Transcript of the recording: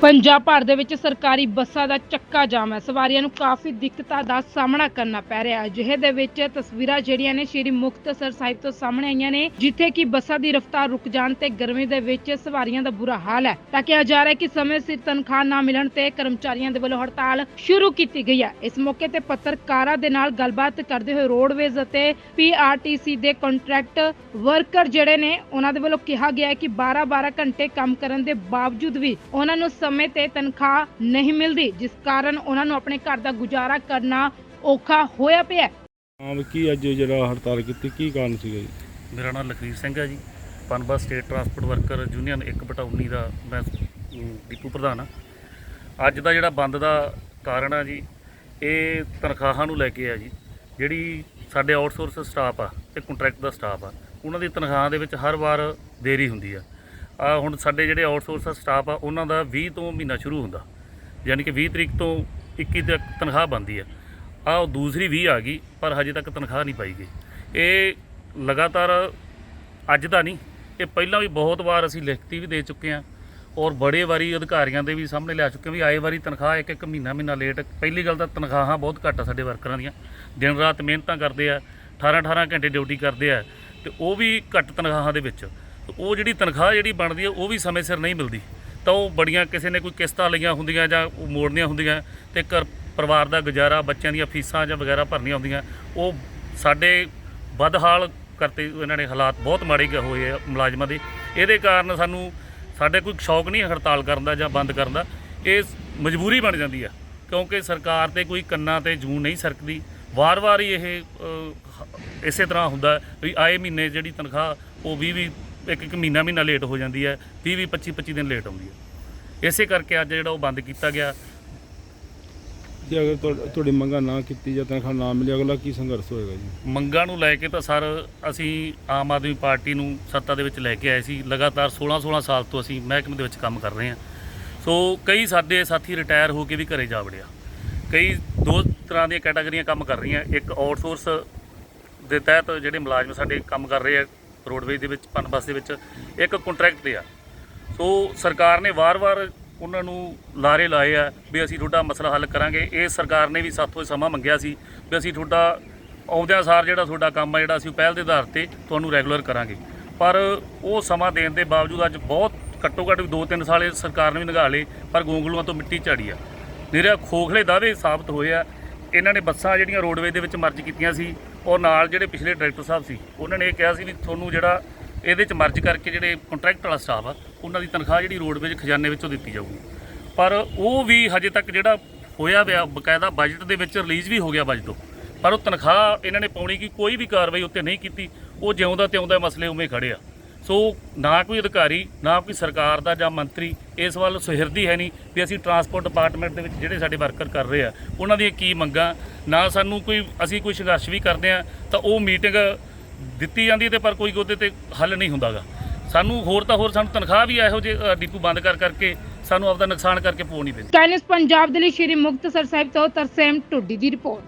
ਪੰਜਾਬ ਭਰ ਦੇ ਵਿੱਚ ਸਰਕਾਰੀ ਬੱਸਾਂ ਦਾ ਚੱਕਾ ਜਾਮ ਹੈ। ਸਵਾਰੀਆਂ ਨੂੰ ਕਾਫੀ ਦਿੱਕਤਾਂ ਦਾ ਸਾਹਮਣਾ ਕਰਨਾ ਪੈ ਰਿਹਾ ਹੈ। ਅਜਿਹੇ ਦੇ ਵਿੱਚ ਤਸਵੀਰਾਂ ਜਿਹੜੀਆਂ ਨੇ ਸ਼੍ਰੀ ਮੁਕਤਸਰ ਸਾਹਿਬ ਤੋਂ ਸਾਹਮਣੇ ਆਈਆਂ ਨੇ, ਜਿੱਥੇ ਕਿ ਬੱਸਾਂ ਦੀ ਰਫ਼ਤਾਰ ਰੁਕ ਜਾਣ ਤੇ ਗਰਮੀ ਦੇ ਵਿੱਚ ਸਵਾਰੀਆਂ ਦਾ ਬੁਰਾ ਹਾਲ ਹੈ। ਤਾਂ ਕਿਹਾ ਜਾ ਰਿਹਾ ਕਿ ਸਮੇਂ ਸਿਰ ਤਨਖਾਹ ਨਾ ਮਿਲਣ ਤੇ ਕਰਮਚਾਰੀਆਂ ਦੇ ਵੱਲੋਂ ਹੜਤਾਲ ਸ਼ੁਰੂ ਕੀਤੀ ਗਈ ਹੈ। ਇਸ ਮੌਕੇ ਤੇ ਪੱਤਰਕਾਰਾਂ ਦੇ ਨਾਲ ਗੱਲਬਾਤ ਕਰਦੇ ਹੋਏ ਰੋਡਵੇਜ਼ ਅਤੇ ਪੀਆਰਟੀਸੀ ਦੇ ਕੰਟਰੈਕਟ ਵਰਕਰ ਜਿਹੜੇ ਨੇ, ਉਹਨਾਂ ਦੇ ਵੱਲੋਂ ਕਿਹਾ ਗਿਆ ਹੈ ਕਿ 12-12 ਘੰਟੇ ਕੰਮ ਕਰਨ ਦੇ ਬਾਵਜੂਦ ਵੀ ਉਹਨਾਂ ਨੂੰ ਸਮੇਂ ਤੇ ਤਨਖਾਹ ਨਹੀਂ ਮਿਲਦੀ ਜਿਸ ਕਾਰਨ ਉਹਨਾਂ ਨੂੰ ਆਪਣੇ ਘਰ ਦਾ ਗੁਜ਼ਾਰਾ ਕਰਨਾ ਔਖਾ ਹੋਇਆ ਪਿਆ ਹੈ। ਹਾਂ ਵੀ ਕੀ ਅੱਜ ਜਿਹੜਾ ਹੜਤਾਲ ਕੀਤੀ ਕੀ ਕਾਰਨ ਸੀਗਾ ਜੀ? ਮੇਰਾ ਨਾਮ ਲਖਵੀਰ ਸਿੰਘ ਹੈ ji. Punbus state transport worker union 1/19 ਦਾ ਮੈਂ ਅਮ, ਡਿਪੂ ਪ੍ਰਧਾਨ ਹਾਂ। ਅੱਜ ਦਾ ਜਿਹੜਾ ਬੰਦ ਦਾ ਕਾਰਨ ਆ ਜੀ ਇਹ ਤਨਖਾਹਾਂ ਨੂੰ ਲੈ ਕੇ ਆ ਜੀ। ਜਿਹੜੀ ਸਾਡੇ ਆਊਟਸੋਰਸ ਸਟਾਫ ਆ ਤੇ ਕੰਟਰੈਕਟ ਦਾ ਸਟਾਫ ਆ। ਉਹਨਾਂ ਦੀ ਤਨਖਾਹਾਂ ਦੇ ਵਿੱਚ ਹਰ ਵਾਰ ਦੇਰੀ ਹੁੰਦੀ ਆ। ਆ ਹੁਣ ਸਾਡੇ ਜਿਹੜੇ ਆਊਟਸੋਰਸ ਸਟਾਫ ਆ, ਉਹਨਾਂ ਦਾ 20 ਤੋਂ ਮਹੀਨਾ ਸ਼ੁਰੂ ਹੁੰਦਾ। ਯਾਨੀ ਕਿ 20 ਤਰੀਕ ਤੋਂ 21 ਤੱਕ ਤਨਖਾਹ ਬਣਦੀ ਆ। ਆ ਉਹ ਦੂਸਰੀ 20 ਆ ਗਈ, ਪਰ ਹਜੇ ਤੱਕ ਤਨਖਾਹ ਨਹੀਂ ਪਾਈ ਗਈ। ਇਹ ਲਗਾਤਾਰ ਅੱਜ ਦਾ ਨਹੀਂ, ਇਹ ਪਹਿਲਾਂ ਵੀ ਬਹੁਤ ਵਾਰ ਅਸੀਂ ਲਿਖਤੀ ਵੀ ਦੇ ਚੁੱਕੇ ਹਾਂ ਔਰ ਬੜੇ ਵਾਰੀ ਅਧਿਕਾਰੀਆਂ ਦੇ ਵੀ ਸਾਹਮਣੇ ਲਿਆ ਚੁੱਕੇ ਹਾਂ ਵੀ ਆਏ ਵਾਰੀ ਤਨਖਾਹ ਇੱਕ ਇੱਕ ਮਹੀਨਾ ਮਹੀਨਾ ਲੇਟ ਪਹਿਲੀ ਗੱਲ ਤਾਂ ਤਨਖਾਹਾਂ ਬਹੁਤ ਘੱਟ ਆ ਸਾਡੇ ਵਰਕਰਾਂ ਦੀਆਂ। ਦਿਨ ਰਾਤ ਮਿਹਨਤਾਂ ਕਰਦੇ ਆ 18 18 ਘੰਟੇ ਡਿਊਟੀ ਕਰਦੇ ਆ ਤੇ ਉਹ ਵੀ ਘੱਟ ਤਨਖਾਹਾਂ ਦੇ ਵਿੱਚ। ਉਹ ਜਿਹੜੀ ਤਨਖਾਹ ਜਿਹੜੀ ਬਣਦੀ ਹੈ, ਉਹ ਵੀ ਸਮੇਂ ਸਿਰ ਨਹੀਂ ਮਿਲਦੀ। ਤਾਂ ਉਹ ਬੜੀਆਂ ਕਿਸੇ ਨੇ ਕੋਈ ਕਿਸ਼ਤਾਂ ਲਈਆਂ ਹੁੰਦੀਆਂ ਜਾਂ ਉਹ ਮੋੜਨੀਆਂ ਹੁੰਦੀਆਂ ਤੇ ਘਰ ਪਰਿਵਾਰ ਦਾ ਗੁਜ਼ਾਰਾ, ਬੱਚਿਆਂ ਦੀਆਂ ਫੀਸਾਂ ਜਾਂ ਵਗੈਰਾ ਭਰਨੀਆਂ ਹੁੰਦੀਆਂ, ਉਹ ਸਾਡੇ ਬਦਹਾਲ ਕਰਤੇ ਇਹਨਾਂ ਨੇ ਹਾਲਾਤ ਬਹੁਤ ਮਾੜੇ ਗਏ ਹੋਏ ਆ ਮੁਲਾਜ਼ਮਾਂ ਦੇ। ਇਹਦੇ ਕਾਰਨ ਸਾਨੂੰ ਸਾਡੇ ਕੋਈ ਸ਼ੌਕ ਨਹੀਂ ਹੜਤਾਲ ਕਰਨ ਦਾ ਜਾਂ ਬੰਦ ਕਰਨ ਦਾ। ਇਹ ਮਜਬੂਰੀ ਬਣ ਜਾਂਦੀ ਆ, ਕਿਉਂਕਿ ਸਰਕਾਰ ਤੇ ਕੋਈ ਕੰਨਾਂ ਤੇ ਜੂਨ ਨਹੀਂ ਸਰਕਦੀ। ਵਾਰ-ਵਾਰ ਹੀ ਇਹ ਇਸੇ ਤਰ੍ਹਾਂ ਹੁੰਦਾ ਵੀ ਆਏ ਮਹੀਨੇ ਜਿਹੜੀ ਤਨਖਾਹ ਉਹ 20 20 ਇੱਕ ਇੱਕ ਮਹੀਨਾ ਮਹੀਨਾ ਲੇਟ ਹੋ ਜਾਂਦੀ ਹੈ 20 20 25 25 ਦਿਨ ਲੇਟ ਆਉਂਦੀ ਹੈ। ਇਸੇ ਕਰਕੇ ਅੱਜ ਜਿਹੜਾ ਉਹ ਬੰਦ ਕੀਤਾ ਗਿਆ। ਜੇ ਅਗਰ ਤੁਹਾ- ਤੁਹਾਡੀ ਮੰਗਾਂ ਨਾ ਕੀਤੀ ਜਾਂ ਤਨਖਾਹ ਨਾ ਮਿਲੀ ਅਗਲਾ ਕੀ ਸੰਘਰਸ਼ ਹੋਏਗਾ ਜੀ? ਮੰਗਾਂ ਨੂੰ ਲੈ ਕੇ ਤਾਂ ਸਰ ਅਸੀਂ ਆਮ ਆਦਮੀ ਪਾਰਟੀ ਨੂੰ ਸੱਤਾ ਦੇ ਵਿੱਚ ਲੈ ਕੇ ਆਏ ਸੀ। ਲਗਾਤਾਰ 16-16 ਸਾਲ ਤੋਂ ਅਸੀਂ ਮਹਿਕਮੇ ਦੇ ਵਿੱਚ ਕੰਮ ਕਰ ਰਹੇ ਹਾਂ। ਸੋ ਕਈ ਸਾਡੇ ਸਾਥੀ ਰਿਟਾਇਰ ਹੋ ਕੇ ਵੀ ਘਰੇ ਜਾ ਵੜਿਆ। ਕਈ ਦੋ ਤਰ੍ਹਾਂ ਦੀਆਂ ਕੈਟਾਗਰੀਆਂ ਕੰਮ ਕਰ ਰਹੀਆਂ। ਇੱਕ ਆਊਟਸੋਰਸ ਦੇ ਤਹਿਤ ਜਿਹੜੇ ਮੁਲਾਜ਼ਮ ਸਾਡੇ ਕੰਮ ਕਰ ਰਹੇ ਆ ਰੋਡਵੇਜ਼ ਦੇ ਵਿੱਚ, ਪਨ ਬੱਸ ਦੇ ਵਿੱਚ ਇੱਕ ਕੰਟਰੈਕਟ ਤੇ ਆ। ਸੋ ਸਰਕਾਰ ਨੇ ਵਾਰ-ਵਾਰ ਉਹਨਾਂ ਨੂੰ ਲਾਰੇ ਲਾਏ ਆ ਵੀ ਅਸੀਂ ਤੁਹਾਡਾ ਮਸਲਾ ਹੱਲ ਕਰਾਂਗੇ। ਇਹ ਸਰਕਾਰ ਨੇ ਵੀ ਸਾਥੋਂ ਸਮਾਂ ਮੰਗਿਆ ਸੀ ਵੀ ਅਸੀਂ ਤੁਹਾਡਾ ਆਉਂਦਿਆਂ ਸਾਰ ਜਿਹੜਾ ਤੁਹਾਡਾ ਕੰਮ ਆ, ਜਿਹੜਾ ਅਸੀਂ ਉਹ ਪਹਿਲ ਦੇ ਆਧਾਰ ਤੇ ਤੁਹਾਨੂੰ ਰੈਗੂਲਰ ਕਰਾਂਗੇ। ਪਰ ਉਹ ਸਮਾਂ ਦੇਣ ਦੇ ਬਾਵਜੂਦ ਅੱਜ ਬਹੁਤ ਘੱਟੋ ਘੱਟ 2-3 ਸਾਲ ਇਹ ਸਰਕਾਰ ਨੇ ਵੀ ਨਿਗਾਹ ਲਏ, ਪਰ ਗੋਂਗਲੂਆਂ ਤੋਂ ਮਿੱਟੀ ਝਾੜੀ ਆ। ਨਿਰਾ ਖੋਖਲੇ ਦਾਅਵੇ ਸਾਬਤ ਹੋਏ ਆ। ਇਹਨਾਂ ਨੇ ਬੱਸਾਂ ਜਿਹੜੀਆਂ ਰੋਡਵੇਜ਼ ਦੇ ਵਿੱਚ ਮਰਜ ਕੀਤੀਆਂ ਸੀ ਔਰ ਨਾਲ ਜਿਹੜੇ ਪਿਛਲੇ ਡਾਇਰੈਕਟਰ ਸਾਹਿਬ ਸੀ, ਉਹਨਾਂ ਨੇ ਇਹ ਕਿਹਾ ਸੀ ਵੀ ਤੁਹਾਨੂੰ ਜਿਹੜਾ ਇਹਦੇ ਚ ਮਰਜ ਕਰਕੇ ਜਿਹੜੇ ਕੰਟਰੈਕਟ ਵਾਲਾ ਸਟਾਫ ਆ, ਉਹਨਾਂ ਦੀ ਤਨਖਾਹ ਜਿਹੜੀ ਰੋਡਵੇਜ਼ ਖਜ਼ਾਨੇ ਵਿੱਚੋਂ ਦਿੱਤੀ ਜਾਊਗੀ। ਪਰ ਉਹ ਵੀ ਹਜੇ ਤੱਕ ਜਿਹੜਾ ਹੋਇਆ ਪਿਆ, ਬਕਾਇਦਾ ਬਜਟ ਦੇ ਵਿੱਚ ਰਿਲੀਜ਼ ਵੀ ਹੋ ਗਿਆ ਬਜਟ ਉਹ ਪਰ ਉਹ ਤਨਖਾਹ ਇਹਨਾਂ ਨੇ ਪਾਉਣੀ ਕੀ ਕੋਈ ਵੀ ਕਾਰਵਾਈ ਉੱਤੇ ਨਹੀਂ ਕੀਤੀ, ਉਹ ਜਿਉਂਦਾ ਤਿਉਂਦਾ ਮਸਲੇ ਉਵੇਂ ਖੜੇ ਆ। ਸੋ ਨਾ ਕੋਈ ਅਧਿਕਾਰੀ, ਨਾ ਕੋਈ ਸਰਕਾਰ ਦਾ ਜਾਂ ਮੰਤਰੀ ਇਸ ਵੱਲ ਸੁਹਿਰਦੀ ਹੈ ਨਹੀਂ ਵੀ ਅਸੀਂ ਟਰਾਂਸਪੋਰਟ ਡਿਪਾਰਟਮੈਂਟ ਦੇ ਵਿੱਚ ਜਿਹੜੇ ਸਾਡੇ ਵਰਕਰ ਕਰ ਰਹੇ ਆ, ਉਹਨਾਂ ਦੀਆਂ ਕੀ ਮੰਗਾਂ, ਨਾ ਸਾਨੂੰ ਕੋਈ, ਅਸੀਂ ਕੋਈ ਸੰਘਰਸ਼ ਵੀ ਕਰਦੇ ਆ, ਤਾਂ ਉਹ ਮੀਟਿੰਗ ਦਿੱਤੀ ਜਾਂਦੀ ਤੇ ਪਰ ਕੋਈ ਉਹਦੇ ਤੇ ਹੱਲ ਨਹੀਂ ਹੁੰਦਾਗਾ। ਸਾਨੂੰ ਹੋਰ ਤਾਂ ਹੋਰ ਸਾਨੂੰ ਤਨਖਾਹ ਵੀ ਇਹੋ ਜਿਹੇ ਡੀਪੂ ਬੰਦ ਕਰ ਕਰਕੇ ਸਾਨੂੰ ਆਪਦਾ ਨੁਕਸਾਨ ਕਰਕੇ ਪਾਉਣੀ ਪੈਂਦੀ। ਟਾਈਨਸ ਪੰਜਾਬ ਦੇ ਲਈ ਸ਼੍ਰੀ ਮੁਕਤਸਰ ਸਾਹਿਬ ਤੋਂ ਤਰਸੇਮ ਢੁੱਡੀ ਦੀ ਰਿਪੋਰਟ।